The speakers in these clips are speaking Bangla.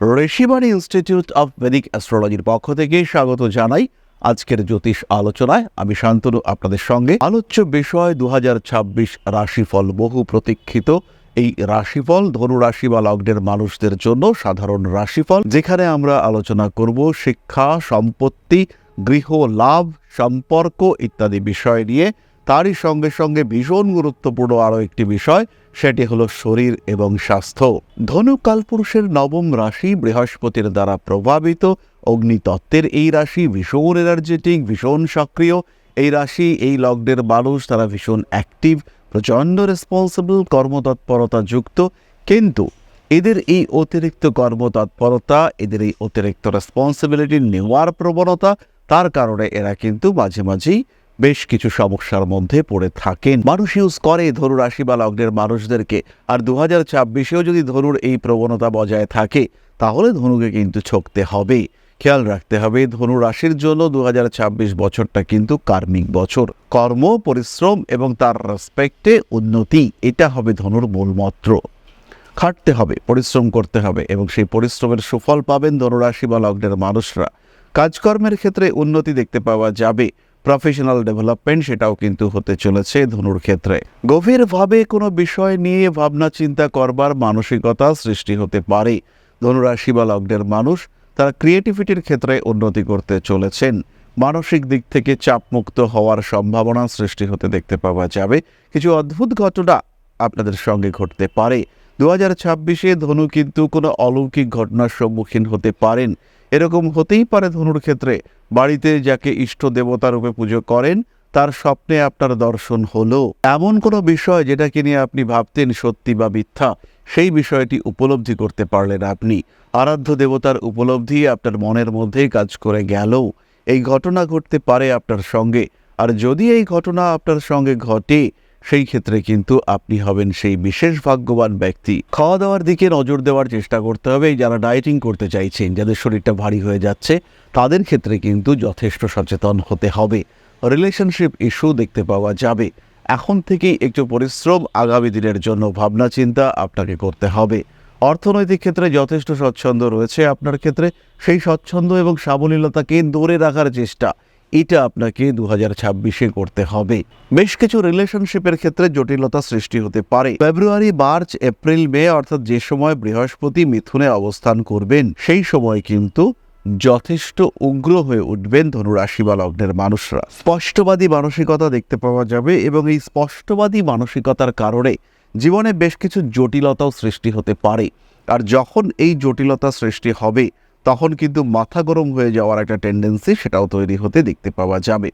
ঋষিবাণী ইনস্টিটিউট অফ ভেদিক অ্যাস্ট্রোলজির পক্ষ থেকে স্বাগত জানাই আজকের জ্যোতিষ আলোচনায়। আমি শান্তনু, আপনাদের সঙ্গে। আলোচ্য বিষয় দু হাজার ছাব্বিশ রাশিফল, বহু প্রতীক্ষিত। এই রাশিফল ধনু রাশি বা লগ্নের মানুষদের জন্য সাধারণ রাশিফল, যেখানে আমরা আলোচনা করব শিক্ষা, সম্পত্তি, গৃহ, লাভ, সম্পর্ক ইত্যাদি বিষয় নিয়ে। তারই সঙ্গে সঙ্গে ভীষণ গুরুত্বপূর্ণ আরও একটি বিষয়, সেটি হলো শরীর এবং স্বাস্থ্য। ধনু কালপুরুষের নবম রাশি বৃহস্পতির দ্বারা প্রভাবিত, অগ্নিতত্ত্বের এই রাশি ভীষণ এনার্জেটিক ভীষণ সক্রিয়। এই রাশি, এই লগ্নের মানুষ তারা ভীষণ অ্যাক্টিভ প্রচণ্ড রেসপন্সিবল কর্মতৎপরতা যুক্ত। কিন্তু এদের এই অতিরিক্ত কর্মতৎপরতা, এদের এই অতিরিক্ত রেসপন্সিবিলিটি নেওয়ার প্রবণতা, তার কারণে এরা কিন্তু মাঝে মাঝেই বেশ কিছু সমস্যার মধ্যে পড়ে থাকেন। মানুষ ইউজ করে ধনু রাশি বা লগ্নের মানুষদেরকে। আর দু হাজার ছাব্বিশেও যদি ধনুর এই প্রবণতা বজায় থাকে, তাহলে ধনুকে কিন্তু ছকতে হবে। খেয়াল রাখতে হবে ধনু রাশির জন্য দু হাজার ছাব্বিশ বছরটা কিন্তু কার্মিক বছর। কর্ম, পরিশ্রম এবং তার রেসপেক্টে উন্নতি, এটা হবে ধনুর মূলমত্র খাটতে হবে, পরিশ্রম করতে হবে এবং সেই পরিশ্রমের সুফল পাবেন ধনুরাশি বা লগ্নের মানুষরা। কাজকর্মের ক্ষেত্রে উন্নতি দেখতে পাওয়া যাবে। প্রফেশনাল ডেভেলপমেন্ট সেটাও কিন্তু হতে চলেছে ধনুর ক্ষেত্রে। গভীরভাবে কোনো বিষয় নিয়ে ভাবনা চিন্তা করবার মানসিকতা সৃষ্টি হতে পারে। ধনুরাশি বা লগ্নের মানুষ তারা ক্রিয়েটিভিটির ক্ষেত্রে উন্নতি করতে চলেছেন। মানসিক দিক থেকে চাপমুক্ত হওয়ার সম্ভাবনা সৃষ্টি হতে দেখতে পাওয়া যাবে। কিছু অদ্ভুত ঘটনা আপনাদের সঙ্গে ঘটতে পারে। দু হাজার ছাব্বিশে ধনু কিন্তু কোনো অলৌকিক ঘটনার সম্মুখীন হতে পারেন। এরকম হতেই পারে ধনুর ক্ষেত্রে। বাড়িতে যাকে ইষ্ট দেবতা রূপে পুজো করেন, তার স্বপ্নে আপনার দর্শন হলো। এমন কোনো বিষয় যেটাকে নিয়ে আপনি ভাবতেন সত্যি বা মিথ্যা, সেই বিষয়টি উপলব্ধি করতে পারলেন আপনি। আরাধ্য দেবতার উপলব্ধি আপনার মনের মধ্যেই কাজ করে গেল। এই ঘটনা ঘটতে পারে আপনার সঙ্গে। আর যদি এই ঘটনা আপনার সঙ্গে ঘটে সেই ক্ষেত্রে কিন্তু আপনি হবেন সেই বিশেষ ভাগ্যবান ব্যক্তি। খাওয়া দাওয়ার দিকে নজর দেওয়ার চেষ্টা করতে হবে। যারা ডায়েটিং করতে চাইছেন, যাদের শরীরটা ভারী হয়ে যাচ্ছে, তাদের ক্ষেত্রে কিন্তু যথেষ্ট সচেতন হতে হবে। রিলেশনশিপ ইস্যু দেখতে পাওয়া যাবে। এখন থেকেই একটু পরিশ্রম, আগামী দিনের জন্য ভাবনা, চিন্তা আপনাকে করতে হবে। অর্থনৈতিক ক্ষেত্রে যথেষ্ট স্বচ্ছন্দ রয়েছে আপনার ক্ষেত্রে। সেই স্বচ্ছন্দ এবং সাবলীলতাকে ধরে রাখার চেষ্টা। এটা আপনাকে দু হাজার ছাব্বিশে করতে হবে। বেশ কিছু রিলেশনশিপের ক্ষেত্রে জটিলতা সৃষ্টি হতে পারে। ফেব্রুয়ারি, মার্চ, এপ্রিল, মে অর্থাৎ যে সময় বৃহস্পতি মিথুনে অবস্থান করবেন, সেই সময় কিন্তু যথেষ্ট উগ্র হয়ে উঠবেন ধনুরাশি বা লগ্নের মানুষরা। স্পষ্টবাদী মানসিকতা দেখতে পাওয়া যাবে এবং এই স্পষ্টবাদী মানসিকতার কারণে জীবনে বেশ কিছু জটিলতাও সৃষ্টি হতে পারে। আর যখন এই জটিলতা সৃষ্টি হবে তখন কিন্তু মাথা গরম হয়ে যাওয়ার একটা টেন্ডেন্সি সেটাও তৈরি হতে দেখতে পাওয়া যাবে।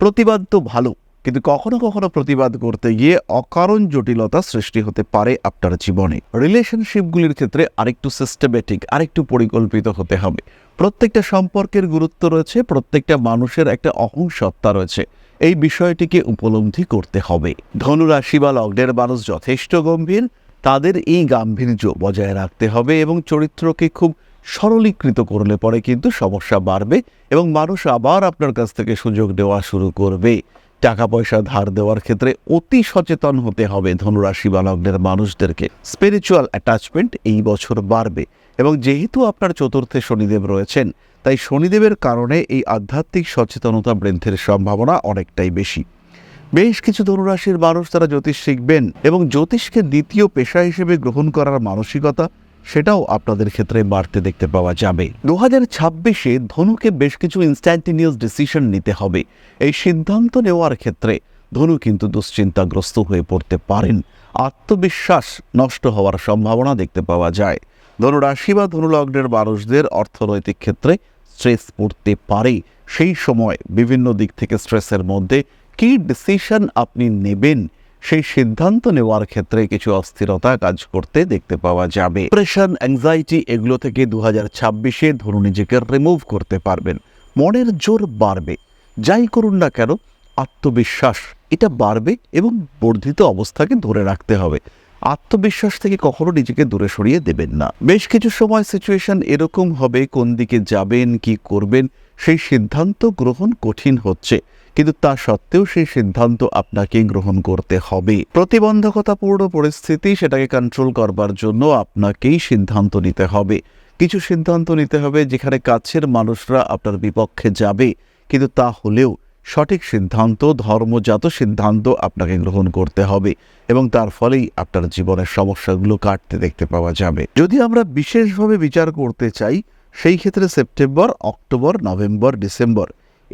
প্রতিবাদ তো ভালো, কিন্তু কখনো কখনো প্রতিবাদ করতে গিয়ে অকারণ জটিলতা সৃষ্টি হতে পারে আপনার জীবনে। রিলেশনশিপগুলির ক্ষেত্রে আরেকটু সিস্টেমেটিক আরেকটু পরিকল্পিত হতে হবে। প্রত্যেকটা সম্পর্কের গুরুত্ব রয়েছে, প্রত্যেকটা মানুষের একটা অহং সত্তা রয়েছে। এই বিষয়টিকে উপলব্ধি করতে হবে। ধনুরাশি বা লগ্নের মানুষ যথেষ্ট গম্ভীর, তাদের এই গাম্ভীর্য বজায় রাখতে হবে এবং চরিত্রকে খুব সরলীকৃত করলে পরে কিন্তু সমস্যা বাড়বে এবং মানুষ আবার আপনার কাছ থেকে সুযোগ দেওয়া শুরু করবে। টাকা পয়সা ধার দেওয়ার ক্ষেত্রে অতি সচেতন হতে হবে ধনুরাশি বা মানুষদেরকে। স্পিরিচুয়াল অ্যাটাচমেন্ট এই বছর বাড়বে এবং যেহেতু আপনার চতুর্থে শনিদেব রয়েছেন, তাই শনিদেবের কারণে এই আধ্যাত্মিক সচেতনতা বৃদ্ধির সম্ভাবনা অনেকটাই বেশি। বেশ কিছু ধনুরাশির মানুষ তারা জ্যোতিষ শিখবেন এবং জ্যোতিষকে দ্বিতীয় পেশা হিসেবে গ্রহণ করার মানসিকতা সেটাও আপনাদের ক্ষেত্রে বাড়তে দেখতে পাওয়া যাবে। দু হাজার ছাব্বিশে ধনুকে বেশ কিছু ইনস্ট্যান্টিনিয়াস ডিসিশন নিতে হবে। এই সিদ্ধান্ত নেওয়ার ক্ষেত্রে ধনু কিন্তু দুশ্চিন্তাগ্রস্ত হয়ে পড়তে পারেন। আত্মবিশ্বাস নষ্ট হওয়ার সম্ভাবনা দেখতে পাওয়া যায়। ধনুরাশি বা ধনুলগ্নের মানুষদের অর্থনৈতিক ক্ষেত্রে স্ট্রেস পড়তে পারে। সেই সময় বিভিন্ন দিক থেকে স্ট্রেসের মধ্যে কী ডিসিশন আপনি নেবেন? সেই সিদ্ধান্ত নেওয়ার ক্ষেত্রে কিছু অস্থিরতা কাজ করতে দেখতে পাওয়া যাবে। প্রেশন অ্যাংজাইটি এগুলো থেকে দু হাজার ছাব্বিশে ধরুন নিজেকে রিমুভ করতে পারবেন। মনের জোর বাড়বে। যাই করুন না কেন, আত্মবিশ্বাস, এটা বাড়বে এবং বর্ধিত অবস্থাকে ধরে রাখতে হবে। আত্মবিশ্বাস থেকে কখনো নিজেকে দূরে সরিয়ে দেবেন না। বেশ কিছু সময় সিচুয়েশন এরকম হবে কোন দিকে যাবেন, কি করবেন, সেই সিদ্ধান্ত গ্রহণ কঠিন হচ্ছে। কিন্তু তা সত্ত্বেও সেই সিদ্ধান্ত আপনাকে গ্রহণ করতে হবে। প্রতিবন্ধকতাপূর্ণ পরিস্থিতি সেটাকে কন্ট্রোল করবার জন্য আপনাকেই সিদ্ধান্ত নিতে হবে। কিছু সিদ্ধান্ত নিতে হবে যেখানে কাছের মানুষরা আপনার বিপক্ষে যাবে। কিন্তু তা হলেও সঠিক সিদ্ধান্ত, ধর্মজাত সিদ্ধান্ত আপনাকে গ্রহণ করতে হবে এবং তার ফলেই আপনার জীবনের সমস্যাগুলো কাটতে দেখতে পাওয়া যাবে। যদি আমরা বিশেষভাবে বিচার করতে চাই, সেই ক্ষেত্রে সেপ্টেম্বর, অক্টোবর, নভেম্বর, ডিসেম্বর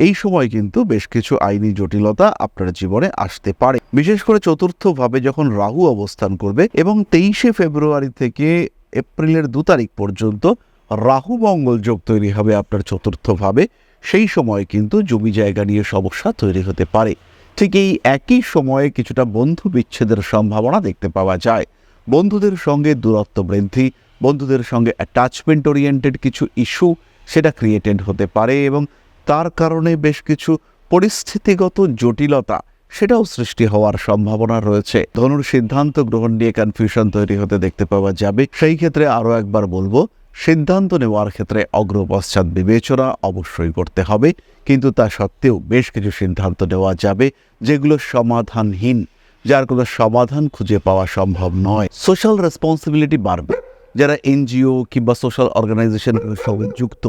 এই সময় কিন্তু বেশ কিছু আইনি জটিলতা আপনার জীবনে আসতে পারে। বিশেষ করে চতুর্থভাবে যখন রাহু অবস্থান করবে এবং তেইশে ফেব্রুয়ারি থেকে এপ্রিলের দু তারিখ পর্যন্ত রাহু মঙ্গল যোগ তৈরি হবে আপনার চতুর্থভাবে, সেই সময় কিন্তু জমি জায়গা নিয়ে সমস্যা তৈরি হতে পারে। ঠিক এই একই সময়ে কিছুটা বন্ধু বিচ্ছেদের সম্ভাবনা দেখতে পাওয়া যায়। বন্ধুদের সঙ্গে দূরত্ব বৃদ্ধি, বন্ধুদের সঙ্গে অ্যাটাচমেন্ট ওরিয়েন্টেড কিছু ইস্যু সেটা ক্রিয়েটেড হতে পারে এবং তার কারণে বেশ কিছু পরিস্থিতিগত জটিলতা সেটাও সৃষ্টি হওয়ার সম্ভাবনা রয়েছে। ধনুর সিদ্ধান্ত গ্রহণ নিয়ে কনফিউশন তৈরি হতে দেখতে পাওয়া যাবে। সেই ক্ষেত্রে আরও একবার বলব, সিদ্ধান্ত নেওয়ার ক্ষেত্রে অগ্রপশ্চাৎ বিবেচনা অবশ্যই করতে হবে, কিন্তু তা সত্ত্বেও বেশ কিছু সিদ্ধান্ত নেওয়া যাবে, যেগুলো সমাধানহীন, যার কোনো সমাধান খুঁজে পাওয়া সম্ভব নয়। সোশ্যাল রেসপন্সিবিলিটি বাড়বে। যারা এনজিও কিংবা সোশ্যাল অর্গানাইজেশনের সঙ্গে যুক্ত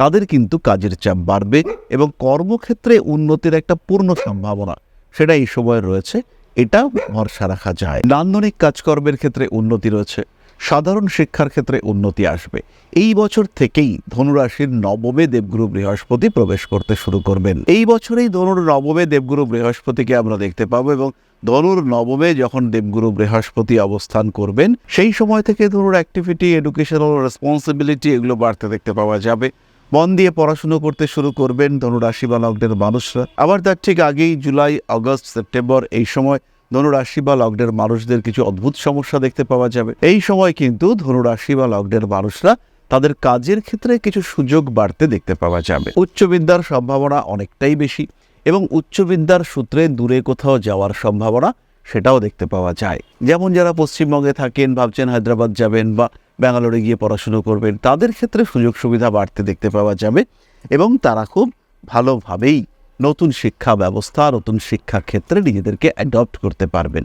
তাদের কিন্তু কাজের চাপ বাড়বে এবং কর্মক্ষেত্রে উন্নতির একটা পূর্ণ সম্ভাবনা সেটা এই সময় রয়েছে। এটা ভরসা রাখা যায়। নান্দনিক কাজকর্মের ক্ষেত্রে উন্নতি রয়েছে, সাধারণ শিক্ষার ক্ষেত্রে উন্নতি আসবে। এই বছর থেকেই ধনুরাশির নবমে দেবগুরু বৃহস্পতি প্রবেশ করতে শুরু করবেন। এই বছরেই ধনুর নবমে দেবগুরু বৃহস্পতিকে আমরা দেখতে পাবো এবং ধনুর নবমে যখন দেবগুরু বৃহস্পতি অবস্থান করবেন, সেই সময় থেকে ধনুর অ্যাক্টিভিটি এডুকেশনাল রেসপন্সিবিলিটি এগুলো বাড়তে দেখতে পাওয়া যাবে। মন দিয়ে পড়াশুনো করতে শুরু করবেন ধনুরাশি বা লগ্নের মানুষরা। আবার তার ঠিক আগেই জুলাই, আগস্ট, সেপ্টেম্বর এই সময় ধনুরাশি বা লগ্নের মানুষদের কিছু অদ্ভুত সমস্যা দেখতে পাওয়া যাবে। এই সময় কিন্তু ধনুরাশি বা লগ্নের মানুষরা তাদের কাজের ক্ষেত্রে কিছু সুযোগ বাড়তে দেখতে পাওয়া যাবে। উচ্চ বিদ্যার সম্ভাবনা অনেকটাই বেশি এবং উচ্চ বিদ্যার সূত্রে দূরে কোথাও যাওয়ার সম্ভাবনা সেটাও দেখতে পাওয়া যায়। যেমন যারা পশ্চিমবঙ্গে থাকেন, ভাবছেন হায়দ্রাবাদ যাবেন বা ব্যাঙ্গালোরে গিয়ে পড়াশুনো করবেন। তাদের ক্ষেত্রে সুযোগ সুবিধা বাড়তে দেখতে পাওয়া যাবে এবং তারা খুব ভালোভাবেই নতুন শিক্ষা ব্যবস্থা, নতুন শিক্ষা ক্ষেত্রে নিজেদেরকে অ্যাডপ্ট করতে পারবেন।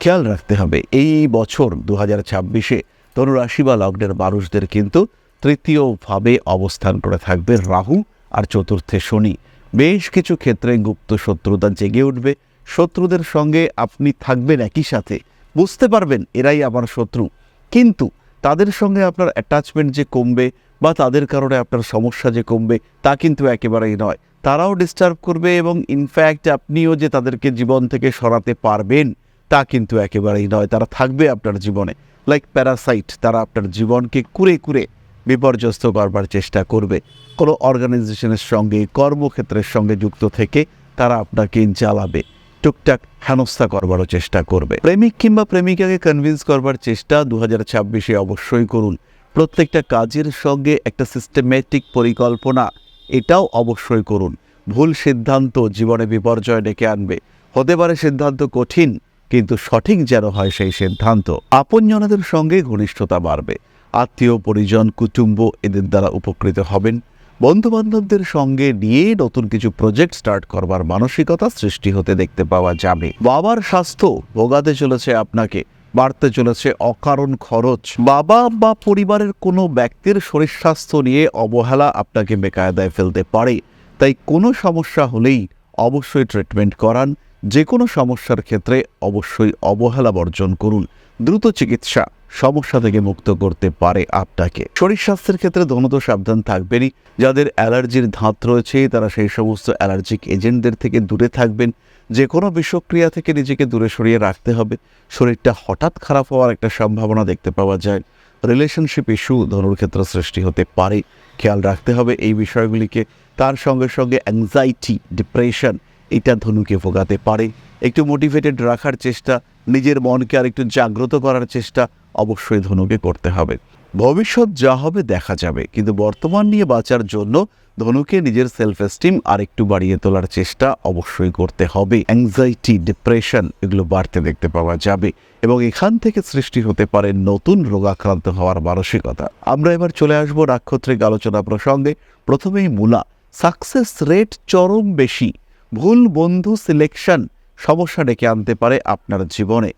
খেয়াল রাখতে হবে, এই বছর দু হাজার ছাব্বিশে ধনুরাশি বা লগ্নের মানুষদের কিন্তু তৃতীয়ভাবে অবস্থান করে থাকবে রাহু আর চতুর্থে শনি। বেশ কিছু ক্ষেত্রে গুপ্ত শত্রুতা জেগে উঠবে। শত্রুদের সঙ্গে আপনি থাকবেন একই সাথে। বুঝতে পারবেন, এরাই আমার শত্রু। কিন্তু তাদের সঙ্গে আপনার অ্যাটাচমেন্ট যে কমবে বা তাদের কারণে আপনার সমস্যা যে কমবে, তা কিন্তু একেবারেই নয়। তারাও ডিস্টার্ব করবে এবং ইনফ্যাক্ট আপনিও যে তাদেরকে জীবন থেকে সরাতে পারবেন, তা কিন্তু একেবারেই নয়। তারা থাকবে আপনার জীবনে। লাইক প্যারাসাইট তারা আপনার জীবনকে কুরে কুরে বিপর্যস্ত করবার চেষ্টা করবে। কোনো অর্গানাইজেশনের সঙ্গে, কর্মক্ষেত্রের সঙ্গে যুক্ত থেকে তারা আপনাকে জ্বালাবে। টুকটাক হেনস্থা করবারও চেষ্টা করবে। প্রেমিক কিংবা প্রেমিকাকে কনভিন্স করবার চেষ্টা দু হাজার অবশ্যই করুন। প্রত্যেকটা কাজের সঙ্গে একটা সিস্টেমেটিক পরিকল্পনা, এটাও অবশ্যই করুন। ভুল সিদ্ধান্ত জীবনে বিপর্যয় ডেকে আনবে। হতে পারে সিদ্ধান্ত কঠিন, কিন্তু সঠিক যেন হয় সেই সিদ্ধান্ত। আপনজনদের সঙ্গে ঘনিষ্ঠতা বাড়বে। আত্মীয়, পরিজন, কুটুম্ব এদের দ্বারা উপকৃত হবেন। বন্ধুবান্ধবদের সঙ্গে নিয়ে নতুন কিছু প্রজেক্ট স্টার্ট করবার মানসিকতা সৃষ্টি হতে দেখতে পাওয়া যাবে। বাবার স্বাস্থ্য ভোগাতে চলেছে আপনাকে, বাড়তে চলেছে অকারণ খরচ। বাবা বা পরিবারের কোনো ব্যক্তির শরীর স্বাস্থ্য নিয়ে অবহেলা আপনাকে বেকায়দায় ফেলতে পারে। তাই কোনো সমস্যা হলেই অবশ্যই ট্রিটমেন্ট করান। যে কোনো সমস্যার ক্ষেত্রে অবশ্যই অবহেলা বর্জন করুন। দ্রুত চিকিৎসা। সমস্যা থেকে মুক্ত করতে পারে আপনাকে। শরীর স্বাস্থ্যের ক্ষেত্রে ধনত সাবধান থাকবেনই। যাদের অ্যালার্জির ধাত রয়েছে, তারা সেই সমস্ত অ্যালার্জিক এজেন্টদের থেকে দূরে থাকবেন। যে কোনো বিষক্রিয়া থেকে নিজেকে দূরে সরিয়ে রাখতে হবে। শরীরটা হঠাৎ খারাপ হওয়ার একটা সম্ভাবনা দেখতে পাওয়া যায়। রিলেশনশিপ ইস্যু ধনুর ক্ষেত্রে সৃষ্টি হতে পারে। খেয়াল রাখতে হবে এই বিষয়গুলিকে। তার সঙ্গে সঙ্গে অ্যাংজাইটি ডিপ্রেশন এটা ধনুকে ভোগাতে পারে। একটু মোটিভেটেড রাখার চেষ্টা, নিজের মনকে আর একটু জাগ্রত করার চেষ্টা অবশ্যই ধনুকে করতে হবে। ভবিষ্যৎ যা হবে দেখা যাবে, কিন্তু বর্তমান নিয়ে বাঁচার জন্য ধনুকে নিজের সেলফ এস্টিম আর একটু বাড়িয়ে তোলার চেষ্টা অবশ্যই করতে হবে। অ্যাংজাইটি ডিপ্রেশন এগুলো বাড়তে দেখতে পাওয়া যাবে এবং এখান থেকে সৃষ্টি হতে পারে নতুন রোগাক্রান্ত হওয়ার মানসিকতা। আমরা এবার চলে আসব নাক্ষত্রিক আলোচনা প্রসঙ্গে। প্রথমেই মূলা সাকসেস রেট চরম বেশি, ভুল বন্ধু সিলেকশন সমস্যা ডেকে আনতে পারে আপনার জীবনে।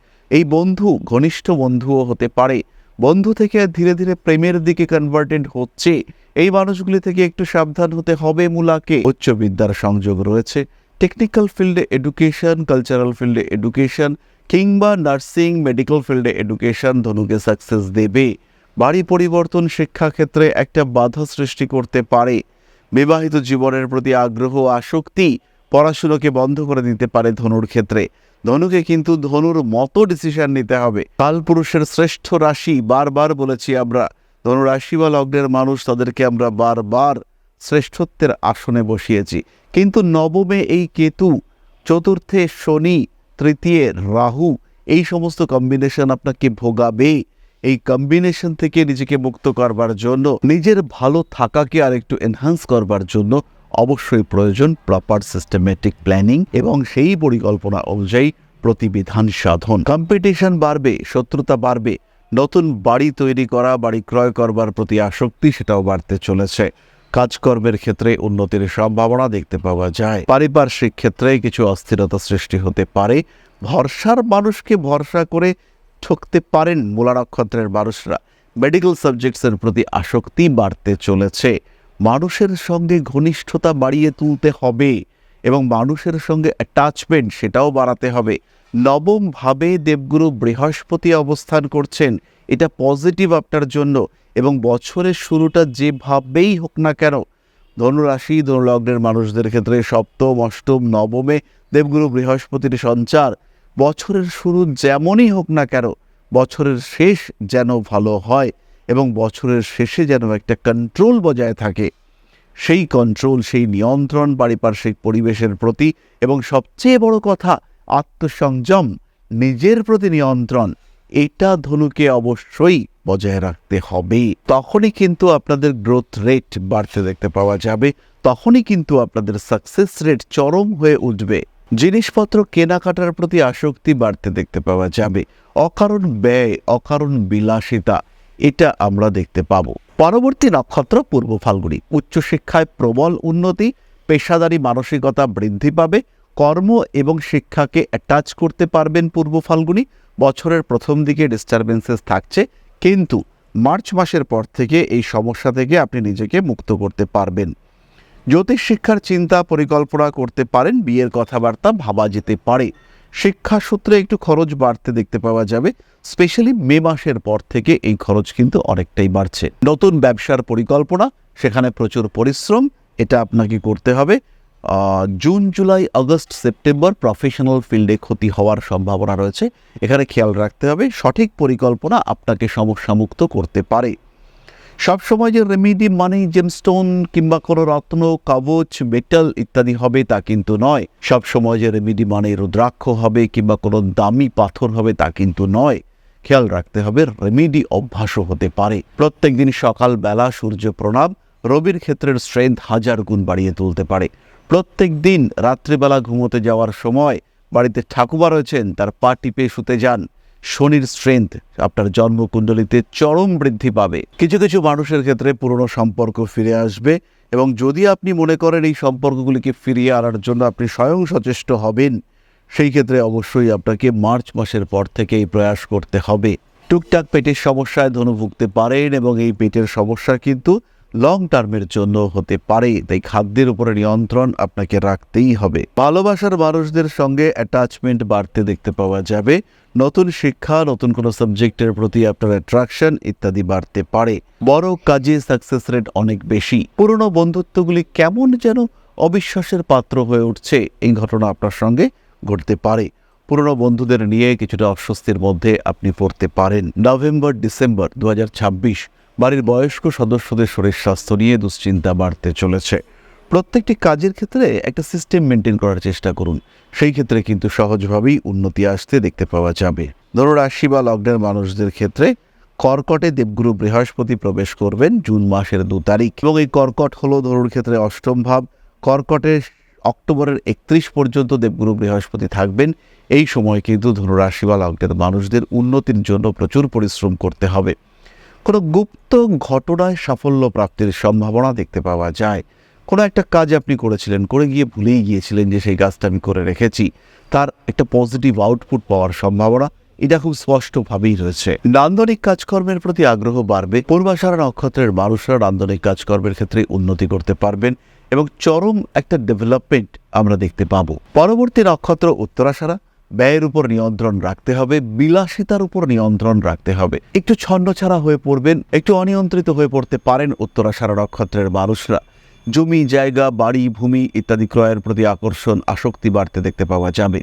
বন্ধু ঘনিষ্ঠ বন্ধুও হতে পারে। বন্ধু থেকে ধীরে ধীরে প্রেমের দিকে কনভার্টেড হচ্ছে। এই মানুষগুলি থেকে একটু সাবধান হতে হবে মূলাকে। উচ্চ বিদ্যার সংযোগ রয়েছে। টেকনিক্যাল ফিল্ডে এডুকেশন কালচারাল ফিল্ডে এডুকেশন কিংবা নার্সিং মেডিকেল ফিল্ডে এডুকেশন ধনুকে সাকসেস দেবে। বাড়ি পরিবর্তন শিক্ষাক্ষেত্রে একটা বাধা সৃষ্টি করতে পারে। বিবাহিত জীবনের প্রতি আগ্রহ আসক্তি পড়াশুনোকে বন্ধ করে দিতে পারে ধনুর ক্ষেত্রে। ধনুকে কিন্তু ধনুর মতো ডিসিশন নিতে হবে। কাল পুরুষের শ্রেষ্ঠ রাশি বারবার বলেছি আমরা, ধনু রাশি বা লগ্নের মানুষ তাদেরকে আমরা বারবার শ্রেষ্ঠত্বের আসনে বসিয়েছি। কিন্তু নবমে এই কেতু, চতুর্থে শনি, তৃতীয় রাহু, এই সমস্ত কম্বিনেশন আপনাকে ভোগাবে। এই কম্বিনেশন থেকে নিজেকে মুক্ত করবার জন্য, নিজের ভালো থাকাকে আরেকটু এনহান্স করবার জন্য অবশ্যই প্রয়োজন প্রপার সিস্টেমেটিক প্ল্যানিং এবং সেই পরিকল্পনা অনুযায়ী প্রতিবিধান সাধন। কম্পিটিশন বাড়বে, শত্রুতা বাড়বে, নতুন বাড়ি তৈরি করা, বাড়ি ক্রয় করবার প্রতি আসক্তি সেটাও বাড়তে চলেছে। কাজকর্মের ক্ষেত্রে উন্নতির সম্ভাবনা দেখতে পাওয়া যায়। পারিপার্শ্বিক ক্ষেত্রে কিছু অস্থিরতা সৃষ্টি হতে পারে। ভরসার মানুষকে ভরসা করে ঠকতে পারেন মূলা নক্ষত্রের মানুষরা। মেডিকেল সাবজেক্টসের প্রতি আসক্তি বাড়তে চলেছে। মানুষের সঙ্গে ঘনিষ্ঠতা বাড়িয়ে তুলতে হবে এবং মানুষের সঙ্গে অ্যাটাচমেন্ট সেটাও বাড়াতে হবে। নবম ভাবে দেবগুরু বৃহস্পতি অবস্থান করছেন, এটা পজিটিভ আপনার জন্য এবং বছরের শুরুটা যেভাবেই হোক না কেন, ধনুরাশি, ধনুলগ্নের মানুষদের ক্ষেত্রে সপ্তম, অষ্টম, নবমে দেবগুরু বৃহস্পতির সঞ্চার। বছরের শুরু যেমনই হোক না কেন, বছরের শেষ যেন ভালো হয়। এবং বছরের শেষে যেন একটা কন্ট্রোল বজায় থাকে। সেই কন্ট্রোল সেই নিয়ন্ত্রণ পারিপার্শ্বিক পরিবেশের প্রতি এবং সবচেয়ে বড় কথা, আত্মসংযম, নিজের প্রতি নিয়ন্ত্রণ। এটা ধনুকে অবশ্যই বজায় রাখতে হবে। তখনই কিন্তু আপনাদের গ্রোথ রেট বাড়তে দেখতে পাওয়া যাবে। তখনই কিন্তু আপনাদের সাকসেস রেট চরম হয়ে উঠবে। জিনিসপত্র কেনাকাটার প্রতি আসক্তি বাড়তে দেখতে পাওয়া যাবে। অকারণ ব্যয়, অকারণ বিলাসিতা এটা আমরা দেখতে পাবো। পরবর্তী নক্ষত্র পূর্ব ফাল্গুনি। উচ্চশিক্ষায় প্রবল উন্নতি, পেশাদারি মানসিকতা বৃদ্ধি পাবে, কর্ম এবং শিক্ষাকে অ্যাটাচ করতে পারবেন পূর্ব ফাল্গুনি। বছরের প্রথম দিকে ডিস্টারবেন্সেস থাকছে, কিন্তু মার্চ মাসের পর থেকে এই সমস্যা থেকে আপনি নিজেকে মুক্ত করতে পারবেন। জ্যোতিষ শিক্ষার চিন্তা পরিকল্পনা করতে পারেন, বিয়ের কথাবার্তা ভাবা যেতে পারে। শিক্ষা সূত্রে একটু খরচ বাড়তে দেখতে পাওয়া যাবে, স্পেশালি মে মাসের পর থেকে এই খরচ কিন্তু অনেকটাই বাড়ছে। নতুন ব্যবসার পরিকল্পনা, সেখানে প্রচুর পরিশ্রম, এটা আপনাকে করতে হবে। June, July, August, September professional ফিল্ডে ক্ষতি হওয়ার সম্ভাবনা রয়েছে। এখানে খেয়াল রাখতে হবে, সঠিক পরিকল্পনা আপনাকে সমস্যামুক্ত করতে পারে। সবসময় যে রেমিডি মানি জেমস্টোন কিংবা কোনো রত্ন কবচ মেটাল ইত্যাদি হবে তা কিন্তু নয়। সবসময় যে রেমিডি মানে রুদ্রাক্ষ হবে কিংবা কোনো দামি পাথর হবে তা কিন্তু নয়। খেয়াল রাখতে হবে রেমিডি অভ্যাসও হতে পারে। প্রত্যেক দিন সকালবেলা সূর্য প্রণাম, রবির ক্ষেত্রের স্ট্রেংথ হাজার গুণ বাড়িয়ে তুলতে পারে। প্রত্যেক দিন রাত্রিবেলা ঘুমোতে যাওয়ার সময় বাড়িতে ঠাকুমা রয়েছেন, তার পা টিপে শুতে যান। শনির স্ট্রেংথ আপনার জন্মকুণ্ডলিতে চরম বৃদ্ধি পাবে। কিছু কিছু মানুষের ক্ষেত্রে পুরনো সম্পর্ক ফিরে আসবে এবং যদি আপনি মনে করেন এই সম্পর্কগুলিকে ফিরিয়ে আনার জন্য আপনি স্বয়ং সচেষ্ট হবেন, সেই ক্ষেত্রে অবশ্যই আপনাকে মার্চ মাসের পর থেকে এই প্রয়াস করতে হবে। টুকটাক পেটের সমস্যায় ধনু ভুগতে পারেন এবং এই পেটের সমস্যা কিন্তু লং টার্মের জন্য হতে পারে। তাই খাদ্যের উপরে নিয়ন্ত্রণ আপনাকে রাখতেই হবে। ভালোবাসার মানুষদের সঙ্গে অ্যাটাচমেন্ট বাড়তে দেখতে পাওয়া যাবে। নতুন শিক্ষা, নতুন কোনো সাবজেক্টের প্রতি আপনার অ্যাট্রাকশন ইত্যাদি বাড়তে পারে। বড় কাজে সাকসেস রেট অনেক বেশি। পুরনো বন্ধুত্বগুলি কেমন যেন অবিশ্বাসের পাত্র হয়ে উঠছে। এই ঘটনা আপনার সঙ্গে ঘটতে পারে। পুরনো বন্ধুদের নিয়ে কিছুটা অস্বস্তির মধ্যে আপনি পড়তে পারেন। নভেম্বর, ডিসেম্বর দু হাজার ছাব্বিশ বাড়ির বয়স্ক সদস্যদের শরীর স্বাস্থ্য নিয়ে দুশ্চিন্তা বাড়তে চলেছে। প্রত্যেকটি কাজের ক্ষেত্রে একটা সিস্টেম মেনটেন করার চেষ্টা করুন। সেই ক্ষেত্রে কিন্তু সহজভাবেই উন্নতি আসতে দেখতে পাওয়া যাবে। ধরো রাশি বা লগ্নের মানুষদের ক্ষেত্রে কর্কটে দেবগুরু বৃহস্পতি প্রবেশ করবেন জুন মাসের দু তারিখ এবং এই কর্কট হলো ধরুর ক্ষেত্রে অষ্টম ভাব। কর্কটে অক্টোবরের একত্রিশ পর্যন্ত দেবগুরু বৃহস্পতি থাকবেন। এই সময় কিন্তু ধনুরাশি বা লগ্নের মানুষদের উন্নতির জন্য প্রচুর পরিশ্রম করতে হবে। কোনো গুপ্ত ঘটনায় সাফল্য প্রাপ্তির সম্ভাবনা দেখতে পাওয়া যায়। কোনো একটা কাজ আপনি করেছিলেন, করে গিয়ে ভুলেই গিয়েছিলেন যে সেই কাজটা আমি করে রেখেছি। তার একটা পজিটিভ আউটপুট পাওয়ার সম্ভাবনা এটা খুব স্পষ্টভাবেই রয়েছে। নান্দনিক কাজকর্মের প্রতি আগ্রহ বাড়বে, পূর্বাশারা নক্ষত্রের মানুষরা নান্দনিক কাজকর্মের ক্ষেত্রে উন্নতি করতে পারবেন এবং চরম একটা ডেভেলপমেন্ট আমরা দেখতে পাবো। পরবর্তী নক্ষত্র উত্তরাশারা ব্যয়ের উপর নিয়ন্ত্রণ রাখতে হবে, বিলাসিতার উপর নিয়ন্ত্রণ রাখতে হবে। একটু ছন্নছাড়া হয়ে পড়বেন, একটু অনিয়ন্ত্রিত হয়ে পড়তে পারেন উত্তরাশারা নক্ষত্রের মানুষরা। জমি, জায়গা, বাড়ি, ভূমি ইত্যাদি ক্রয়ের প্রতি আকর্ষণ, আসক্তি বাড়তে দেখতে পাওয়া যাবে।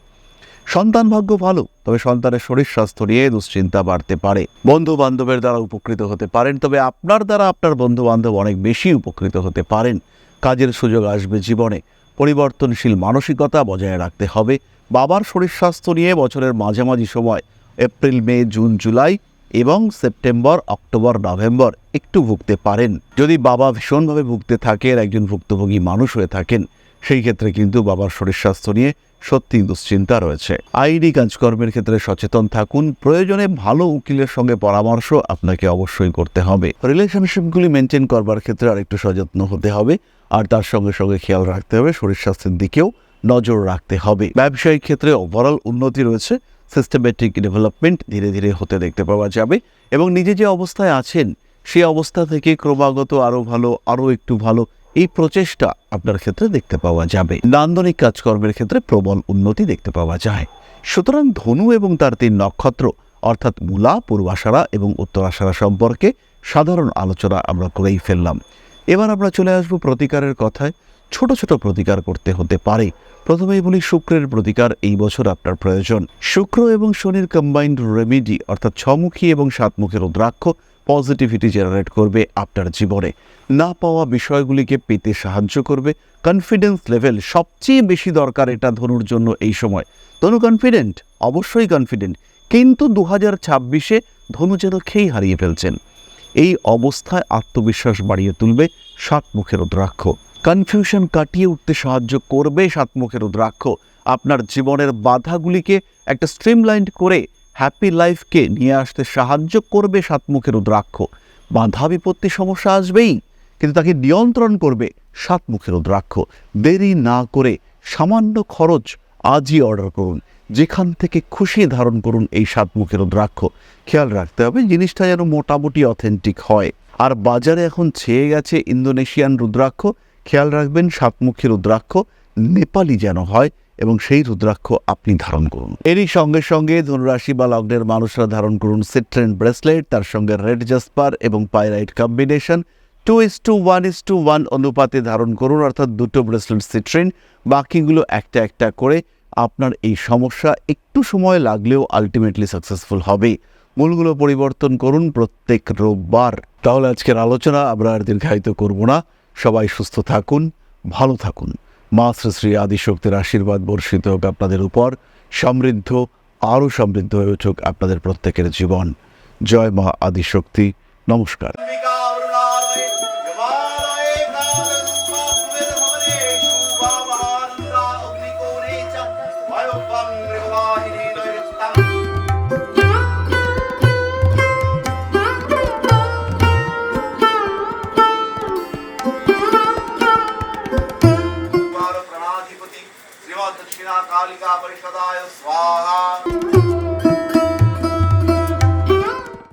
সন্তান ভাগ্য ভালো, তবে সন্তানের শরীর স্বাস্থ্য নিয়ে দুশ্চিন্তা বাড়তে পারে। বন্ধু বান্ধবের দ্বারা উপকৃত হতে পারেন, তবে আপনার দ্বারা আপনার বন্ধু বান্ধব অনেক বেশি উপকৃত হতে পারেন। কাজের সুযোগ আসবে জীবনে। পরিবর্তনশীল মানসিকতা বজায় রাখতে হবে। বাবার শরীর স্বাস্থ্য নিয়ে বছরের মাঝামাঝি সময় এপ্রিল, মে, জুন, জুলাই এবং সেপ্টেম্বর, অক্টোবর, নভেম্বর একটু ভুগতে পারেন। যদি বাবা ভীষণভাবে ভুগতে থাকেন, একজন ভুক্তভোগী মানুষ হয়ে থাকেন, সেই ক্ষেত্রে কিন্তু বাবার শরীর স্বাস্থ্য নিয়ে সত্যি দুশ্চিন্তা রয়েছে। আইনি কাজকর্মের ক্ষেত্রে সচেতন থাকুন। প্রয়োজনে ভালো উকিলের সঙ্গে পরামর্শ আপনাকে অবশ্যই করতে হবে। রিলেশনশিপগুলি মেনটেন করবার ক্ষেত্রে আরেকটু সযত্ন হতে হবে। আর তার সঙ্গে সঙ্গে খেয়াল রাখতে হবে, শরীর স্বাস্থ্যের দিকেও নজর রাখতে হবে। ব্যবসায়িক ক্ষেত্রে ওভারঅল উন্নতি রয়েছে। সিস্টেমেটিক ডেভেলপমেন্ট ধীরে ধীরে হতে দেখতে পাওয়া যাবে এবং নিজে যে অবস্থায় আছেন সেই অবস্থা থেকে ক্রমাগত আরও ভালো আরও একটু ভালো এই প্রচেষ্টা আপনার ক্ষেত্রে দেখতে পাওয়া যাবে। নান্দনিক কাজকর্মের ক্ষেত্রে প্রবল উন্নতি দেখতে পাওয়া যায়। সুতরাং ধনু এবং তার তিন নক্ষত্র, অর্থাৎ মূলা পূর্বাশারা এবং উত্তরাশারা সম্পর্কে সাধারণ আলোচনা আমরা করেই ফেললাম। এবার আমরা চলে আসব প্রতিকারের কথায়। ছোট ছোট প্রতিকার করতে হতে পারে। প্রথমেই বলি শুক্রের প্রতিকার, এই বছর আপনার প্রয়োজন। শুক্র এবং শনির কম্বাইন্ড রেমেডি অর্থাৎ ছমুখী এবং সাতমুখী রুদ্রাক্ষ পজিটিভিটি জেনারেট করবে আপনার জীবনে। না পাওয়া বিষয়গুলিকে পেতে সাহায্য করবে। কনফিডেন্স লেভেল সবচেয়ে বেশি দরকার এটা ধনুর জন্য এই সময়। ধনু কনফিডেন্ট অবশ্যই কনফিডেন্ট কিন্তু দু হাজার ছাব্বিশে ধনু যেন খেই হারিয়ে ফেলছেন। এই অবস্থায় আত্মবিশ্বাস বাড়িয়ে তুলবে সাতমুখের রুদ্রাক্ষ। কনফিউশন কাটিয়ে উঠতে সাহায্য করবে সাতমুখের রুদ্রাক্ষ। আপনার জীবনের বাধাগুলিকে একটা স্ট্রিমলাইন্ড করে হ্যাপি লাইফকে নিয়ে আসতে সাহায্য করবে সাতমুখের রুদ্রাক্ষ। বাধা বিপত্তি সমস্যা আসবেই, কিন্তু তাকে নিয়ন্ত্রণ করবে সাতমুখের রুদ্রাক্ষ। দেরি না করে সামান্য খরচ আজই অর্ডার করুন। যেখান থেকে খুশি ধারণ করুন এই সাতমুখের রুদ্রাক্ষ। খেয়াল রাখতে হবে জিনিসটা যেন মোটামুটি অথেন্টিক হয়। আর বাজারে এখন ছেয়ে গেছে ইন্দোনেশিয়ান রুদ্রাক্ষ। খেয়াল রাখবেন সাতমুখী রুদ্রাক্ষ নেপালি যেন হয় এবং সেই রুদ্রাক্ষ আপনি ধারণ করুন। এরই সঙ্গে সঙ্গে ধনুরাশি বা লগ্নের মানুষরা ধারণ করুন সিট্রেন ব্রেসলেট, তার সঙ্গে রেড জাসপার এবং pyrite combination. Two is two one is two one অনুপাতে ধারণ করুন, অর্থাৎ দুটো ব্রেসলেট সিট্রেন, বাকিগুলো একটা একটা করে আপনার এই সমস্যা একটু সময় লাগলেও আলটিমেটলি সাকসেসফুল হবে। মূলগুলো পরিবর্তন করুন প্রত্যেক রোববার। তাহলে আজকের আলোচনা আমরা আর দীর্ঘায়িত করব না। সবাই সুস্থ থাকুন, ভালো থাকুন। মা শ্রী শ্রী আদিশক্তির আশীর্বাদ বর্ষিত হোক আপনাদের উপর, সমৃদ্ধ, আরও সমৃদ্ধ হয়ে উঠুক আপনাদের প্রত্যেকের জীবন। জয় মা আদিশক্তি। নমস্কার। Father.